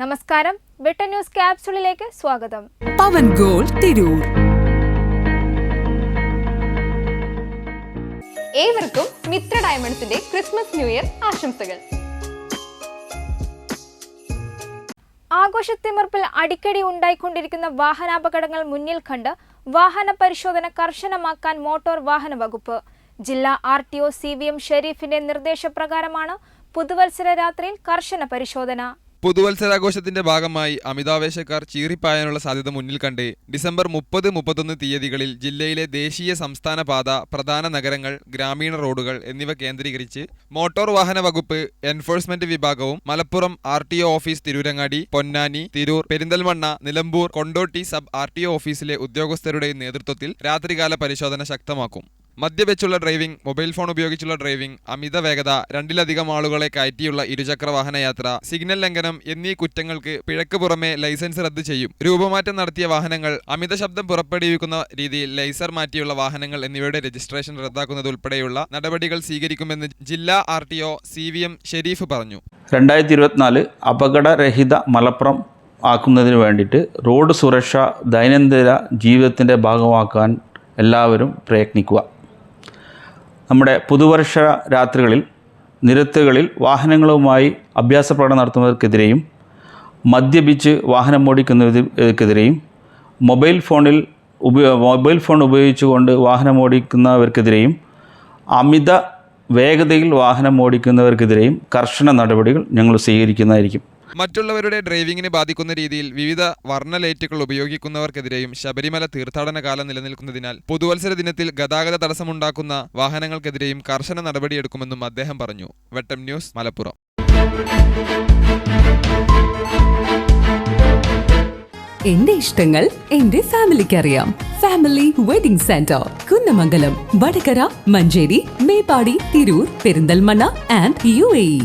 നമസ്കാരം. വെട്ട ന്യൂസ് ക്യാപ്സൂളിലേക്ക് സ്വാഗതം. പവൻ ഗോൾ തിരൂർ. ഏവർക്കും മിത്ര ഡയമണ്ട്സിന്റെ ക്രിസ്മസ് ന്യൂ ഇയർ ആശംസകൾ. ആഘോഷത്തിമിർപ്പിൽ അടിക്കടി ഉണ്ടായിക്കൊണ്ടിരിക്കുന്ന വാഹനാപകടങ്ങൾ മുന്നിൽ കണ്ട് വാഹന പരിശോധന കർശനമാക്കാൻ മോട്ടോർ വാഹന വകുപ്പ് ജില്ലാ R T O C V M ഷെരീഫിന്റെ നിർദ്ദേശപ്രകാരമാണ് പുതുവത്സര രാത്രിയിൽ കർശന പരിശോധന. പുതുവത്സരാഘോഷത്തിന്റെ ഭാഗമായി അമിതാവേശക്കാർ ചീറിപ്പായാനുള്ള സാധ്യത മുന്നിൽ കണ്ട് ഡിസംബർ മുപ്പത് മുപ്പത്തൊന്ന് തീയതികളിൽ ജില്ലയിലെ ദേശീയ സംസ്ഥാന പാത പ്രധാന നഗരങ്ങൾ ഗ്രാമീണ റോഡുകൾ എന്നിവ കേന്ദ്രീകരിച്ച് മോട്ടോർ വാഹന വകുപ്പ് എൻഫോഴ്സ്മെന്റ് വിഭാഗവും Malappuram R office Tirurangadi Ponnani Tirur Perinthalmanna Nilambur Kondotty sub R ഓഫീസിലെ ഉദ്യോഗസ്ഥരുടെയും നേതൃത്വത്തിൽ രാത്രികാല പരിശോധന ശക്തമാക്കും. മദ്യപിച്ചുള്ള ഡ്രൈവിംഗ് മൊബൈൽ ഫോൺ ഉപയോഗിച്ചുള്ള ഡ്രൈവിംഗ് അമിത വേഗത രണ്ടിലധികം ആളുകളെ കയറ്റിയുള്ള ഇരുചക്ര വാഹനയാത്ര സിഗ്നൽ ലംഘനം എന്നീ കുറ്റങ്ങൾക്ക് പിഴക്ക് പുറമെ ലൈസൻസ് റദ്ദ് ചെയ്യും. രൂപമാറ്റം നടത്തിയ വാഹനങ്ങൾ അമിത ശബ്ദം പുറപ്പെടുവിക്കുന്ന രീതിയിൽ ലൈസർ മാറ്റിയുള്ള വാഹനങ്ങൾ എന്നിവയുടെ രജിസ്ട്രേഷൻ റദ്ദാക്കുന്നത് ഉൾപ്പെടെയുള്ള നടപടികൾ സ്വീകരിക്കുമെന്ന് ജില്ലാ R T O C V M Sherif പറഞ്ഞു. രണ്ടായിരത്തി ഇരുപത്തിനാല് അപകടരഹിത മലപ്പുറം ആക്കുന്നതിന് വേണ്ടിയിട്ട് റോഡ് സുരക്ഷ ദൈനംദിന ജീവിതത്തിന്റെ ഭാഗമാക്കാൻ എല്ലാവരും പ്രയത്നിക്കുക. നമ്മുടെ പുതുവർഷ രാത്രികളിൽ നിരത്തുകളിൽ വാഹനങ്ങളുമായി അഭ്യാസ പ്രകടനം നടത്തുന്നവർക്കെതിരെയും മദ്യപിച്ച് വാഹനം ഓടിക്കുന്നവർക്കെതിരെയും മൊബൈൽ ഫോണിൽ ഉപയോ മൊബൈൽ ഫോൺ ഉപയോഗിച്ചുകൊണ്ട് വാഹനം ഓടിക്കുന്നവർക്കെതിരെയും അമിത വേഗതയിൽ വാഹനം ഓടിക്കുന്നവർക്കെതിരെയും കർശന നടപടികൾ ഞങ്ങൾ സ്വീകരിക്കുന്നതായിരിക്കും. മറ്റുള്ളവരുടെ ഡ്രൈവിംഗിനെ ബാധിക്കുന്ന രീതിയിൽ വിവിധ വർണ ലൈറ്റുകൾ ഉപയോഗിക്കുന്നവർക്കെതിരെയും ശബരിമല തീർത്ഥാടന കാലം നിലനിൽക്കുന്നതിനാൽ പുതുവത്സര ദിനത്തിൽ ഗതാഗത തടസ്സമുണ്ടാക്കുന്ന വാഹനങ്ങൾക്കെതിരെയും കർശന നടപടിയെടുക്കുമെന്നും അദ്ദേഹം പറഞ്ഞു. വെട്ടം ന്യൂസ് മലപ്പുറം. എന്റെ ഇഷ്ടങ്ങൾ എന്റെ ഫാമിലിക്ക് അറിയാം family wedding centre Kunnamangalam Vadakara Manjeri Meppadi Tirur Perinthalmanna and U A